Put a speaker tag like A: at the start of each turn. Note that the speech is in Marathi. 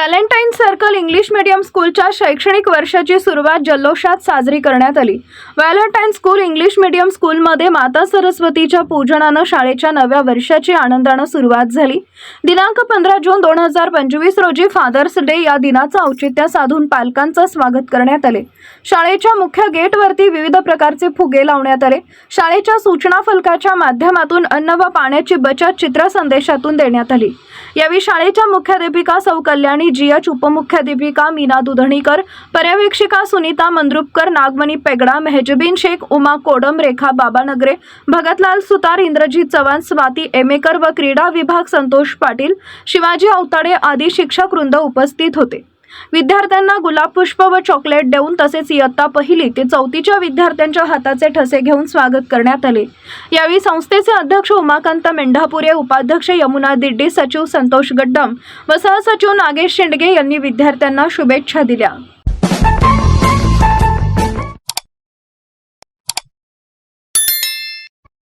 A: व्हॅलेंटाईन सर्कल इंग्लिश मीडियम स्कूलच्या शैक्षणिक वर्षाची सुरुवात जल्लोषात साजरी करण्यात आली. व्हॅलेंटाईन स्कूल इंग्लिश मीडियम स्कूलमध्ये माता सरस्वतीच्या पूजनानं शाळेच्या नव्या वर्षाची आनंदानं सुरुवात झाली. दिनांक पंधरा जून दोन हजार पंचवीस रोजी फादर्स डे या दिनाचं औचित्य साधून पालकांचं स्वागत करण्यात आले. शाळेच्या मुख्य गेटवरती विविध प्रकारचे फुगे लावण्यात आले. शाळेच्या सूचना फलकाच्या माध्यमातून अन्न व पाण्याची बचत चित्र संदेशातून देण्यात आली. यावेळी शाळेच्या मुख्याध्यापिका सौ कल्याणी जीएच उपमुख्याध्यापिका मीना दुधणीकर पर्यवेक्षिका सुनीता मंद्रुपकर नागमणी पेगडा मेहजबीन शेख उमा कोडम रेखा बाबानगरे भगतलाल सुतार इंद्रजीत चव्हाण स्वाती एमेकर व क्रीडा विभाग संतोष पाटील शिवाजी अवताडे आदी शिक्षक वृंद उपस्थित होते. विद्यार्थ्यांना गुलाब पुष्प व चॉकलेट देऊन तसेच इयत्ता पहिली ते चौथीच्या विद्यार्थ्यांच्या हाताचे ठसे घेऊन स्वागत करण्यात आले. यावेळी संस्थेचे अध्यक्ष उमाकांत मेंढापुरे उपाध्यक्ष यमुना दिड्डी सचिव संतोष गड्डम व सहसचिव नागेश शेंडगे यांनी विद्यार्थ्यांना शुभेच्छा दिल्या.